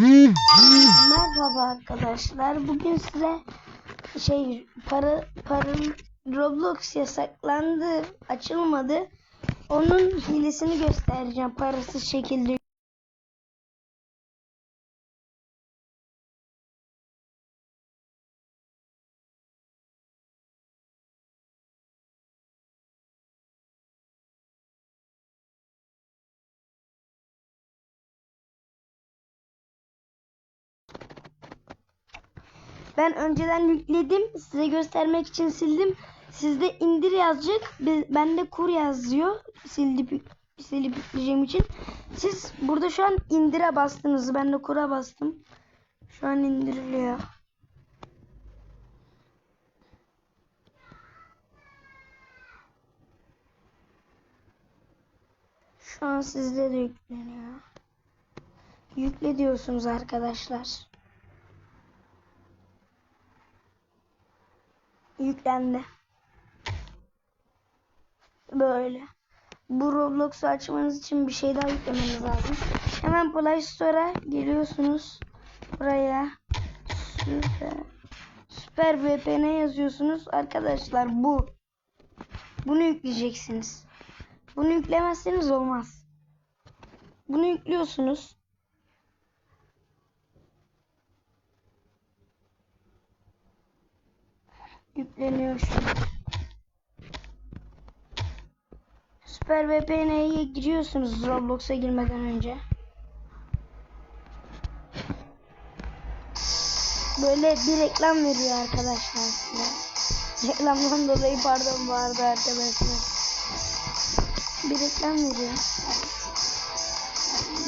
Merhaba arkadaşlar. Bugün size şey para para Roblox yasaklandı, açılmadı. Onun hilesini göstereceğim. Parasız şekilde. Ben önceden yükledim. Size göstermek için sildim. Sizde indir yazacak. Bende kur yazıyor. Yük- silip yükleyeceğim için. Siz burada şu an indire bastınız. Ben de kura bastım. Şu an indiriliyor. Şu an sizde de yükleniyor. Yükle diyorsunuz arkadaşlar. Yüklendi. Böyle. Bu Roblox'u açmanız için bir şey daha yüklemeniz lazım. Hemen Play Store'a geliyorsunuz. Buraya süper, süper VPN yazıyorsunuz. Arkadaşlar bu. Bunu yükleyeceksiniz. Bunu yüklemezseniz olmaz. Bunu yüklüyorsunuz. Yükleniyor şu an. Süper VPN'ye giriyorsunuz Roblox'a girmeden önce. Böyle bir reklam veriyor arkadaşlar size. Reklamdan dolayı pardon vardı arkadaşlar. Bir reklam veriyor.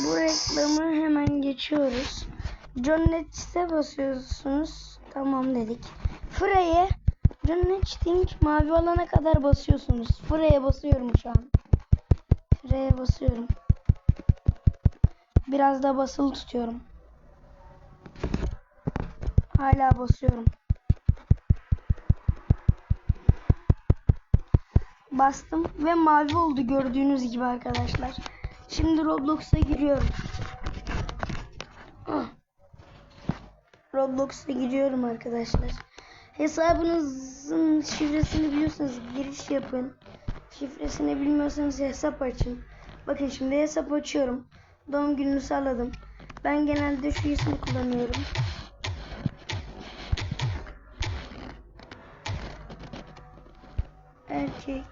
Bu reklamı hemen geçiyoruz. John basıyorsunuz. Tamam dedik. Freye John Nets'in mavi olana kadar basıyorsunuz. Freye basıyorum şu an. Freye basıyorum. Biraz da basılı tutuyorum. Hala basıyorum. Bastım ve mavi oldu gördüğünüz gibi arkadaşlar. Şimdi Roblox'a giriyorum. Ah. Roblox'a giriyorum arkadaşlar. Hesabınızın şifresini biliyorsanız giriş yapın. Şifresini bilmiyorsanız hesap açın. Bakın şimdi hesap açıyorum. Doğum gününü sağladım. Ben genelde şu ismi kullanıyorum. Erkek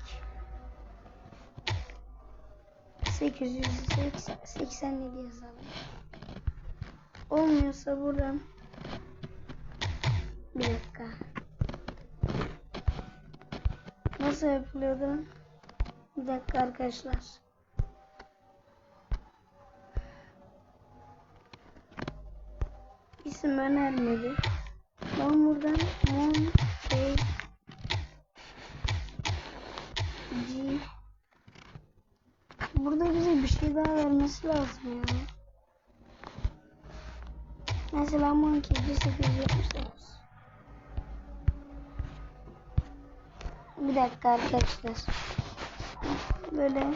887 yazalım. Olmuyorsa buradan Nasıl yapılıyordu? Bir dakika arkadaşlar. İsim önermedi. Ben buradan Mon şey G Burada bize bir şey daha vermesi lazım ya. Mesela Monkey 1879. Bir dakika arkadaşlar. Böyle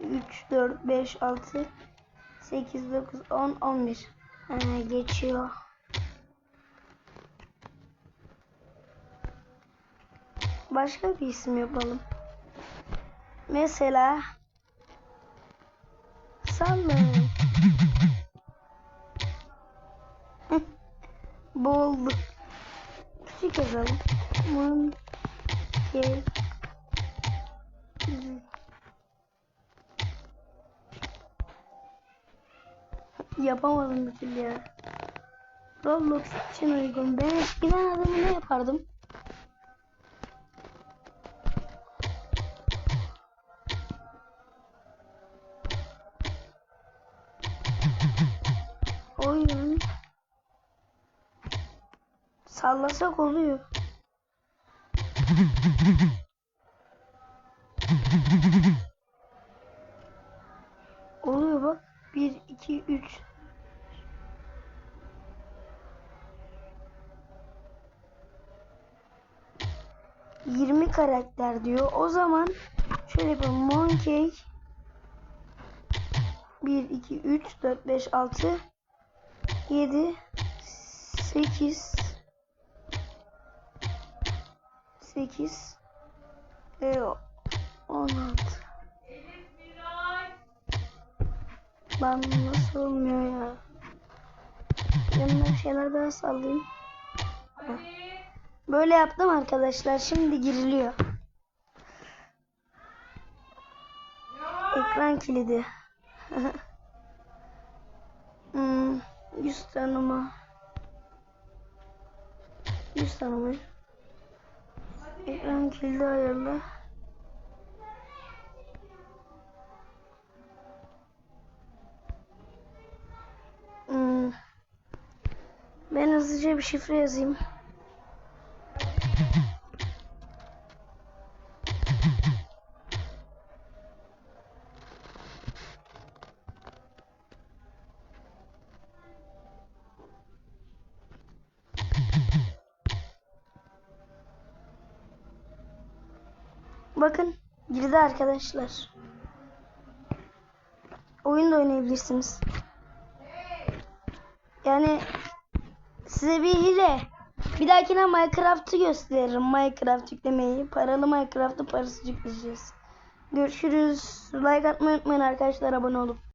3, 4, 5, 6, 8, 9, 10, 11 ee, geçiyor. Başka bir isim yapalım. Mesela Salla. Bu oldu. Küçük yazalım. Monkey Yapamadım bir türlü ya. Roblox için uygun. Ben eskiden adamı ne yapardım? Oyun sallasak oluyor. Oluyor bak. 1 2 3 20 karakter diyor. O zaman şöyle yapalım. Monkey 1 2 3 4 5 6 7 8 8 e, 16 Lan nasıl olmuyor ya? Yanına bir şeyler daha sallayayım. Böyle yaptım arkadaşlar. Şimdi giriliyor. Ekran kilidi. hmm, yüz tanıma. Yüz tanıma. Ekran ayarla. Hmm. Ben hızlıca bir şifre yazayım. Bakın girdi arkadaşlar. Oyun da oynayabilirsiniz. Yani size bir hile. Bir dahakine Minecraft'ı gösteririm. Minecraft yüklemeyi. Paralı Minecraft'ı parasız yükleyeceğiz. Görüşürüz. Like atmayı unutmayın arkadaşlar abone olup.